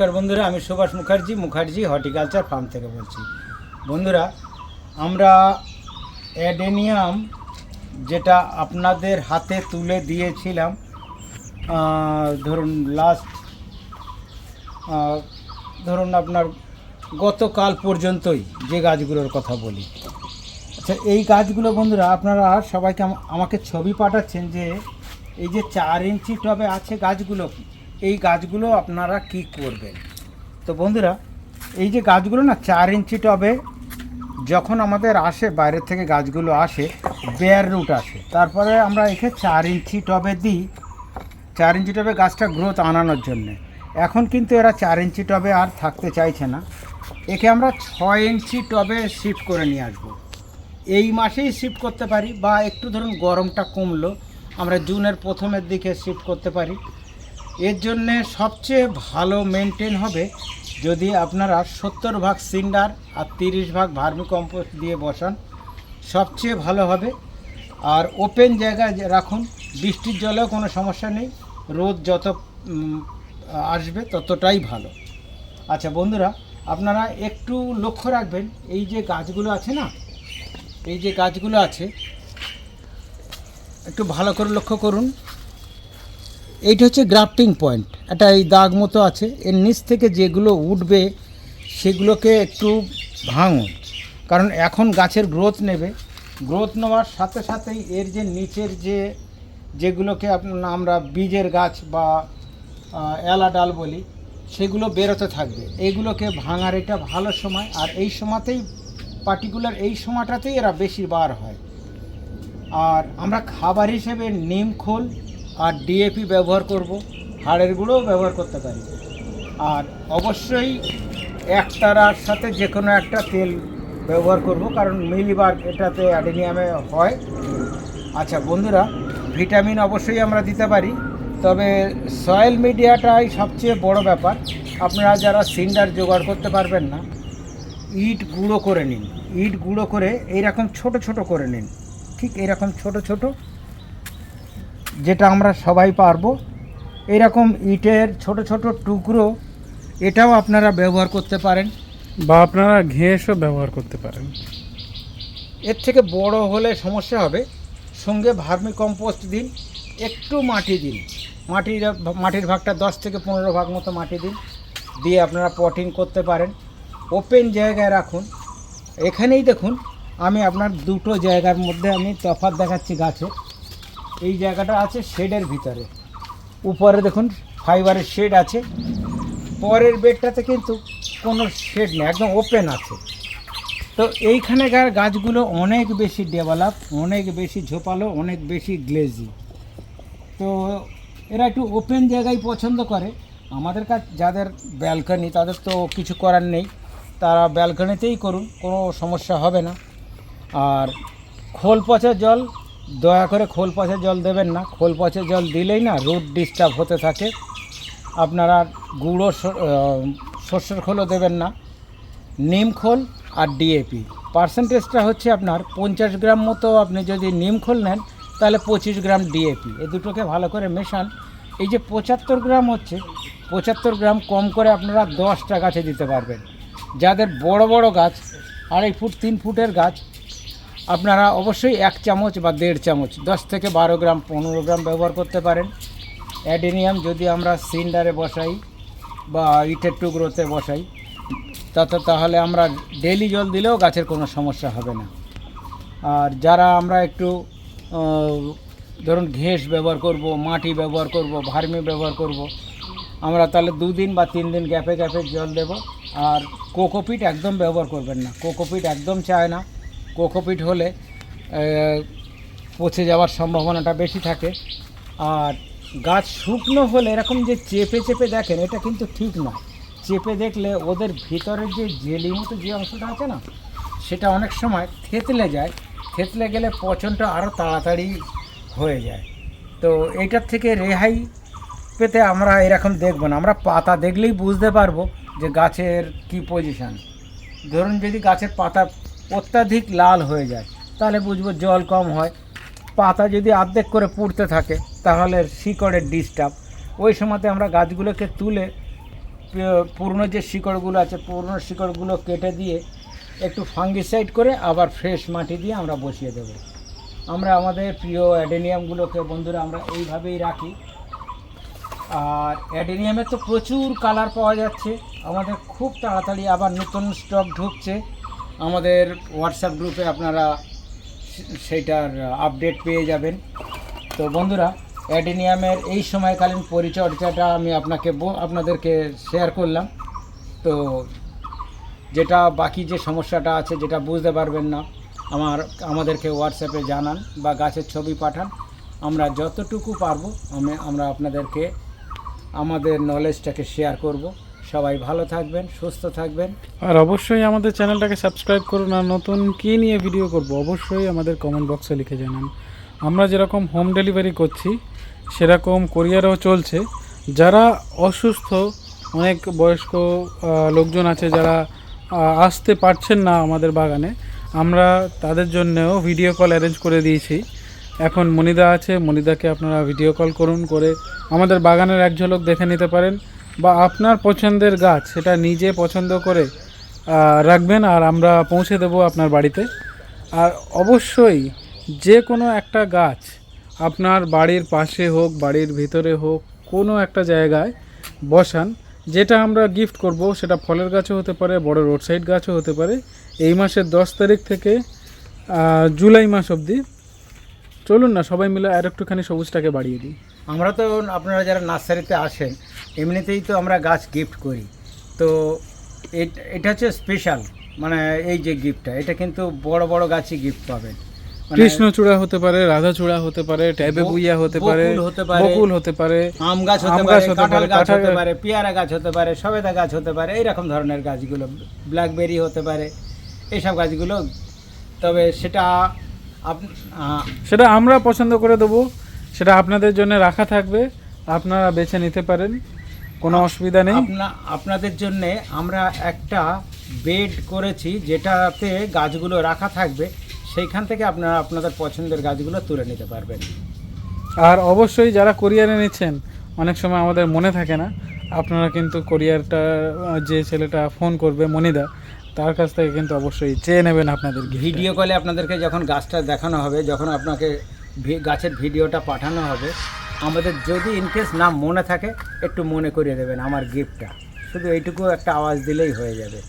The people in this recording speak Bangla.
নমস্কার বন্ধুরা, আমি সুভাষ মুখার্জি মুখার্জি হর্টিকালচার ফার্ম থেকে বলছি। বন্ধুরা, আমরা অ্যাডেনিয়াম যেটা আপনাদের হাতে তুলে দিয়েছিলাম ধরুন লাস্ট ধরুন আপনার গতকাল পর্যন্তই যে গাছগুলোর কথা বলি। আচ্ছা এই গাছগুলো বন্ধুরা, আপনারা সবাইকে আম- আমাকে ছবি পাঠাচ্ছেন যে এই যে চার ইঞ্চি টবে আছে গাছগুলো এই গাছগুলো আপনারা কি করবেন? তো বন্ধুরা, এই যে গাছগুলো না চার ইঞ্চি টবে, যখন আমাদের আসে বাইরের থেকে গাছগুলো আসে বেয়ার রুট আসে, তারপরে আমরা একে চার ইঞ্চি টবে দিই। চার ইঞ্চি টবে গাছটা গ্রোথ আনানোর জন্যে। এখন কিন্তু এরা চার ইঞ্চি টবে আর থাকতে চাইছে না। একে আমরা ছয় ইঞ্চি টবে শিফট করে নিয়ে আসব। এই মাসেই শিফট করতে পারি, বা একটু ধরুন গরমটা কমলো, আমরা জুনের প্রথমের দিকে শিফট করতে পারি। এর জন্যে সবচেয়ে ভালো মেনটেন হবে যদি আপনারা সত্তর ভাগ সিন্ডার আর তিরিশ ভাগ ভার্মি কম্পোস্ট দিয়ে বসান, সবচেয়ে ভালো হবে। আর ওপেন জায়গায় রাখুন, বৃষ্টির জলেও কোনো সমস্যা নেই, রোদ যত আসবে ততটাই ভালো। আচ্ছা বন্ধুরা, আপনারা একটু লক্ষ্য রাখবেন, এই যে গাছগুলো আছে না, এই যে গাছগুলো আছে, একটু ভালো করে লক্ষ্য করুন। এইটা হচ্ছে গ্রাফটিং পয়েন্ট। একটা এই দাগ মতো আছে। এর নিচ থেকে যেগুলো উঠবে, সেগুলোকে একটু ভাঙুন। কারণ এখন গাছের গ্রোথ নেবে। গ্রোথ নেওয়ার সাথে সাথেই এর যে নিচের যে, যেগুলোকে আমরা বীজের গাছ বা এলা ডাল বলি, সেগুলো বেরোতে থাকবে। এইগুলোকে ভাঙার এটা ভালো সময়। আর এই সময়তেই পার্টিকুলার এই সময়টাতেই এরা বেশি বার হয়। আর আমরা খাবার হিসেবে নিম খোল আর ডিএপি ব্যবহার করব, হাড়ের গুঁড়োও ব্যবহার করতে পারি। আর অবশ্যই একটার সাথে যে কোনো একটা তেল ব্যবহার করব, কারণ মিলিবাগ এটাতে অ্যাডেনিয়ামে হয়। আচ্ছা বন্ধুরা, ভিটামিন অবশ্যই আমরা দিতে পারি, তবে সয়েল মিডিয়াটাই সবচেয়ে বড় ব্যাপার। আপনারা যারা সিন্ডার জোগাড় করতে পারবেন না, ইট গুঁড়ো করে নিন। ইট গুঁড়ো করে এইরকম ছোট ছোট করে নিন। ঠিক এরকম ছোট ছোট যেটা আমরা সবাই পারব। এরকম ইটের ছোট ছোট টুকরো এটাও আপনারা ব্যবহার করতে পারেন। বা আপনারা ঘেঁসও ব্যবহার করতে পারেন। এর থেকে বড় হলে সমস্যা হবে সঙ্গে ভার্মি কম্পোস্ট দিন একটু মাটি দিন। মাটির মাটির ভাগটা দশ থেকে পনেরো ভাগ মতো মাটি দিন দিয়ে আপনারা পটিং করতে পারেন। ওপেন জায়গায় রাখুন। এখানেই দেখুন আমি আপনার দুটো জায়গার মধ্যে আমি তফাৎ দেখাচ্ছি গাছে। এই জায়গাটা আছে শেডের ভিতরে। উপরে দেখুন, ফাইবারের শেড আছে। পরের বেডটাতে কিন্তু কোনো শেড নেই, একদম ওপেন আছে। তো এইখানেকার গাছগুলো অনেক বেশি ডেভেলপ, অনেক বেশি ঝোপালো, অনেক বেশি গ্লেজি। তো এরা একটু ওপেন জায়গায় পছন্দ করে। আমাদের কাছে যাদের ব্যালকনি, তাদের তো কিছু করার নেই। তারা ব্যালকনিতেই করুন, কোনো সমস্যা হবে না। আর খোল পচা জল দয়া করে খোল পচা জল দেবেন না। খোল পচা জল দিলেই না রুট ডিস্টার্ব হতে থাকে। আপনারা গুঁড়ো শস্যের খোলও দেবেন না। নিম খোল আর ডিএপি পার্সেন্টেজটা হচ্ছে আপনার পঞ্চাশ গ্রাম মতো আপনি যদি নিম খোল নেন, তাহলে পঁচিশ গ্রাম ডিএপি এ দুটোকে ভালো করে মেশান। এই যে পঁচাত্তর গ্রাম হচ্ছে, পঁচাত্তর গ্রাম কম করে আপনারা দশটা গাছে দিতে পারবেন। যাদের বড় বড় গাছ, আড়াই ফুট, তিন ফুটের গাছ আপনারা অবশ্যই এক চামচ বা দেড় চামচ, দশ থেকে বারো গ্রাম, পনেরো গ্রাম ব্যবহার করতে পারেন। অ্যাডেনিয়াম যদি আমরা সিন্ডারে বসাই বা ইটের টুকরোতে বসাই, তাতে তাহলে আমরা ডেলি জল দিলেও গাছের কোনো সমস্যা হবে না। আর যারা আমরা একটু ধরুন ঘেঁস ব্যবহার করব, মাটি ব্যবহার করব, ভার্মি ব্যবহার করব, আমরা তাহলে দুদিন বা তিন দিন গ্যাপে গ্যাপে জল দেব। আর কোকোপিট একদম ব্যবহার করবেন না। কোকোপিট একদম চায় না। কোকোপিট হলে পচে যাওয়ার সম্ভাবনাটা বেশি থাকে। আর গাছ শুকনো হলে, এরকম যে চেপে চেপে দেখেন, এটা কিন্তু ঠিক নয় চেপে দেখলে ওদের ভিতরের যে জেলি মতো যে অংশটা আছে না, সেটা অনেক সময় থেতলে যায়। থেতলে গেলে পচনটা আরও তাড়াতাড়ি হয়ে যায়। তো এইটার থেকে রেহাই পেতে আমরা এরকম দেখব না। আমরা পাতা দেখলেই বুঝতে পারব যে গাছের কি পজিশান ধরুন যদি গাছের পাতা অত্যাধিক লাল হয়ে যায়, তাহলে বুঝব জল কম হয়। পাতা যদি অর্ধেক করে পুড়তে থাকে, তাহলে শিকড়ের ডিস্টার্ব ওই সময়তে আমরা গাছগুলোকে তুলে পুরনো যে শিকড়গুলো আছে, পুরনো শিকড়গুলো কেটে দিয়ে একটু ফাঙ্গিসাইড করে আবার ফ্রেশ মাটি দিয়ে আমরা বসিয়ে দেব। আমরা আমাদের প্রিয় অ্যাডেনিয়ামগুলোকে বন্ধুরা আমরা এইভাবেই রাখি। আর অ্যাডেনিয়ামের তো প্রচুর কালার পাওয়া যাচ্ছে, আমাদের খুব তাড়াতাড়ি আবার নতুন স্টক ঢুকছে। আমাদের হোয়াটসঅ্যাপ গ্রুপে আপনারা সেইটার আপডেট পেয়ে যাবেন। তো বন্ধুরা, অ্যাডেনিয়ামের এই সময়কালীন পরিচর্যাটা আমি আপনাকে আপনাদেরকে শেয়ার করলাম। তো যেটা বাকি যে সমস্যাটা আছে যেটা বুঝতে পারবেন না, আমার, আমাদেরকে হোয়াটসঅ্যাপে জানান বা গাছের ছবি পাঠান। আমরা যতটুকু পারব, আমি, আমরা আপনাদেরকে, আমাদের নলেজটাকে শেয়ার করব। সবাই ভালো থাকবেন, সুস্থ থাকবেন। আর অবশ্যই আমাদের চ্যানেলটাকে সাবস্ক্রাইব করুন আর নতুন কী নিয়ে ভিডিও করব অবশ্যই আমাদের কমেন্ট বক্সে লিখে জানান। আমরা যেরকম হোম ডেলিভারি করছি, সেরকম কোরিয়ারও চলছে। যারা অসুস্থ, অনেক বয়স্ক লোকজন আছে যারা আসতে পারছেন না আমাদের বাগানে, আমরা তাদের জন্যও ভিডিও কল অ্যারেঞ্জ করে দিয়েছি। এখন মনিদা আছে, মনিদাকে আপনারা ভিডিও কল করুন করে আমাদের বাগানের এক ঝলক দেখে নিতে পারেন। বা আপনার পছন্দের গাছ সেটা নিজে পছন্দ করে রাখবেন আর আমরা পৌঁছে দেব আপনার বাড়িতে। আর অবশ্যই যে কোনো একটা গাছ আপনার বাড়ির পাশে হোক, বাড়ির ভিতরে হোক, কোনো একটা জায়গায় বসান, যেটা আমরা গিফট করব, সেটা ফলের গাছও হতে পারে, বড় রোড সাইড গাছও হতে পারে। এই মাসের দশ তারিখ থেকে জুলাই মাস অবধি। চলুন না, সবাই মিলে আর একটুখানি সবুজটাকে বাড়িয়ে দিই। আমরা তো আপনারা যারা নার্সারিতে আসেন এমনিতেই তো আমরা গাছ গিফট করি। তো এটা হচ্ছে স্পেশাল মানে এই যে গিফটটা এটা কিন্তু বড় বড় গাছই গিফট পাবেন। মানে কৃষ্ণচূড়া হতে পারে রাধাচূড়া হতে পারে ট্যাবে বুইয়া হতে পারে বকুল হতে পারে। আম গাছ হতে পারে কাঁঠাল গাছ হতে পারে পেয়ারা গাছ হতে পারে সবেদা গাছ হতে পারে এইরকম ধরনের গাছগুলো ব্ল্যাকবেরি হতে পারে এইসব গাছগুলো। তবে সেটা সেটা আমরা পছন্দ করে দেবো সেটা আপনাদের জন্য রাখা থাকবে আপনারা বেছে নিতে পারেন। কোনো অসুবিধা নেই? আপনা আপনাদের জন্য আমরা একটা বেড করেছি যেটাতে গাছগুলো রাখা থাকবে সেইখান থেকে আপনারা আপনাদের পছন্দের গাছগুলো তুলে নিতে পারবেন। আর অবশ্যই যারা কোরিয়ারে নিচ্ছেন অনেক সময় আমাদের মনে থাকে না আপনারা কিন্তু কোরিয়ারটা যে ছেলেটা ফোন করবে মনিদা তার কাছ থেকে কিন্তু অবশ্যই চেয়ে নেবেন আপনাদের ভিডিও কলে আপনাদেরকে যখন গাছটা দেখানো হবে যখন আপনাকে ভি- গাছের ভিডিওটা পাঠানো হবে আমাদের যদি ইনকেস নাম মনে থাকে, একটু মনে করিয়ে দেবেন আমার গিফটটা শুধু এইটুকু একটা আওয়াজ দিলেই হয়ে যাবে।